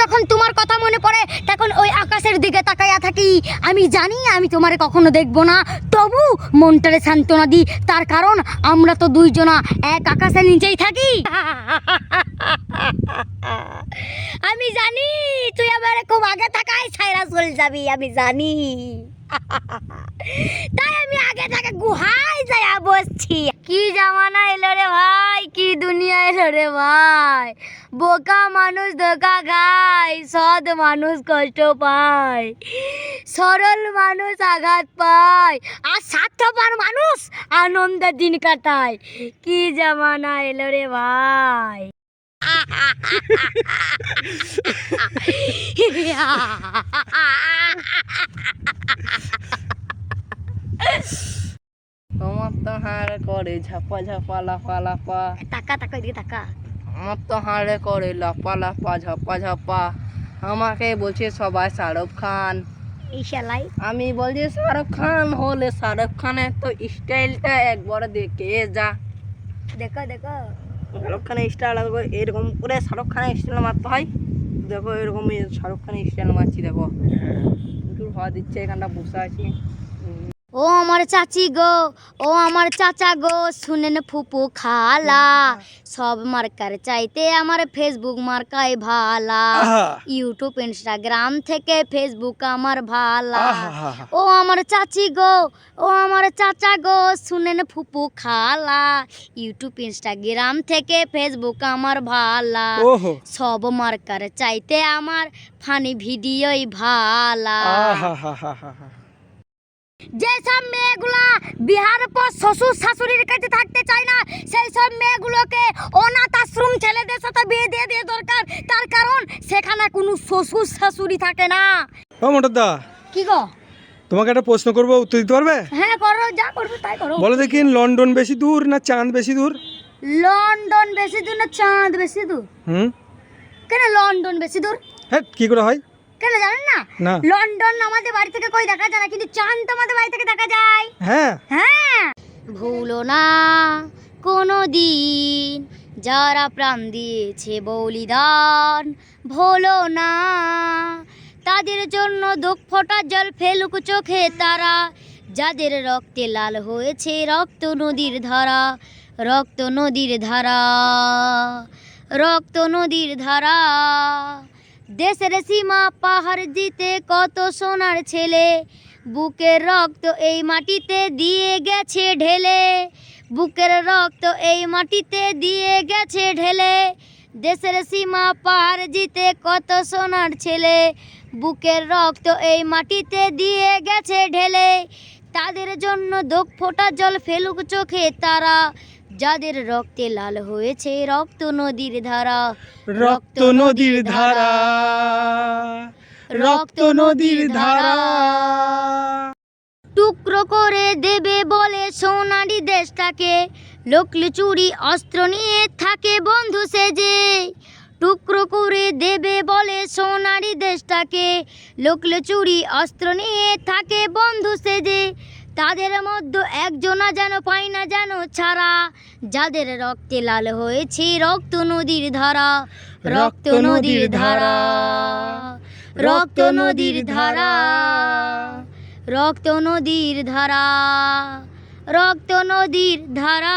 যখন তোমার কথা মনে পড়ে, তখন ওই আকাশের দিকে তাকাইয়া থাকি। আমি জানি আমি তোমারে কখনো দেখব না। তবু মনটারে সান্ত্বনা দিই। তার কারণ, আমরা তো দুইজনা এক আকাশের নিচেই থাকি। আমি জানি, তুই আমার খুব আগে থাকাই ছাইরা চলে যাবি, আমি জানি। তাই আমি আগে থেকে গুহায় যাইয়া বসছি। কি জামানা এলো রে ভাই, কি দুনিয়া এলো রে ভাই। বোকা মানুষ ধোকা খায় সৎ মানুষ কষ্ট পায় সরল মানুষ আঘাত পায় আর স্বার্থপর মানুষ আনন্দের দিন কাটায়। কি জামানা এলো রে ভাই। আমার তো হাড়ে করে ঝাপা ঝাপা লাফা লাফা। টাকা টাকা এদিকে টাকা আমার তো হাড়ে করে লাফা লাফা ঝাপা ঝাপা। আমাকে বলছে সবাই শাহরুখ খান। আমি বলছি শাহরুখ খান হলে শাহরুখ খানের তো স্টাইলটা একবার দেখে যা। দেখো দেখো। শাহরুখ খানের স্টাইল এরকম করে শাহরুখ খানের স্টাইল মারতে হয়? দেখো এরকম শাহরুখ খানের স্টাইল মারছি দেখো। একটু হওয়া দিচ্ছে এখানটা বসে আছি। আমার চাচি গো ও আমার চাচা গো শুনেন ফুপু খালা। সব মার্কার চাইতে আমার ফেসবুক মার্কাই ভালা। ইউটিউব ইনস্টাগ্রাম থেকে ফেসবুক আমার ভালা। ও আমার চাচি গো ও আমার চাচা গো শুনেন ফুপু খালা। ইউটিউব ইনস্টাগ্রাম থেকে ফেসবুক আমার ভালা। সব মার্কার চাইতে আমার ফানি ভিডিওই ভালা। যেসব মেয়েগুলা বিহার পর শ্বশুর শাশুড়ির কাছে থাকতে চায় না সেই সব মেয়েগুলোকে অনাথ আশ্রম ছেলেদের সাথে বিয়ে দিয়ে দিয়ে দরকার। তার কারণ সেখানে কোনো শ্বশুর শাশুড়ি থাকে না। ও মোটরদা কি গো? তোমাকে একটা প্রশ্ন করব উত্তর দিতে পারবে? হ্যাঁ করো যা করবে তাই করো। বলো দেখি লন্ডন বেশি দূর না চাঁদ বেশি দূর? লন্ডন বেশি দূর না চাঁদ বেশি দূর? হুম? কেন লন্ডন বেশি দূর? হ্যাঁ কি করে হয়? কেন জানেন না? লন্ডন আমাদের বাড়ি থেকে কই দেখা যায় না কিন্তু চাঁদ তো আমাদের বাড়ি থেকে দেখা যায়। হ্যাঁ। হ্যাঁ। ভুলো না কোনো দিন যারা প্রাণ দিয়েছে বলিদান ভোলো না। তাদের জন্য দুঃখ ফোটার জল ফেলুক চোখে তারা। যাদের রক্তে লাল হয়েছে রক্ত নদীর ধারা রক্ত নদীর ধারা রক্ত নদীর ধারা। দেশের সীমা পাহাড় দিতে কত সোনার ছেলে? বুকের রক্ত এই মাটিতে দিয়ে গেছে ঢেলে। বুকের রক্ত এই মাটিতে দিয়ে গেছে ঢেলে। দেশের সীমা পাহাড় জিতে কত সোনার ছেলে? বুকের রক্ত এই মাটিতে দিয়ে গেছে ঢেলে। তাদের জন্য দোক ফোটা জল ফেলুক চোখে তারা। যাদের রক্তে লাল হয়েছে রক্ত নদীর ধারা রক্ত নদীর ধারা রক্ত নদীর ধারা। টুকরো করে দেবে বলে সোনারি দেশটাকে লোকলে চুরি অস্ত্র নিয়ে থাকে বন্ধু সেজে। টুকরো করে দেবে বলে সোনারি দেশটাকে লোকলে চুরি অস্ত্র নিয়ে থাকে বন্ধু সেজে। তাদের মধ্যে একজনা যেন পাই না যেন ছাড়া। যাদের রক্তে লাল হয়েছে রক্ত নদীর ধারা রক্ত নদীর ধারা রক্ত নদীর ধারা রক্ত নদীর ধারা রক্ত নদীর ধারা।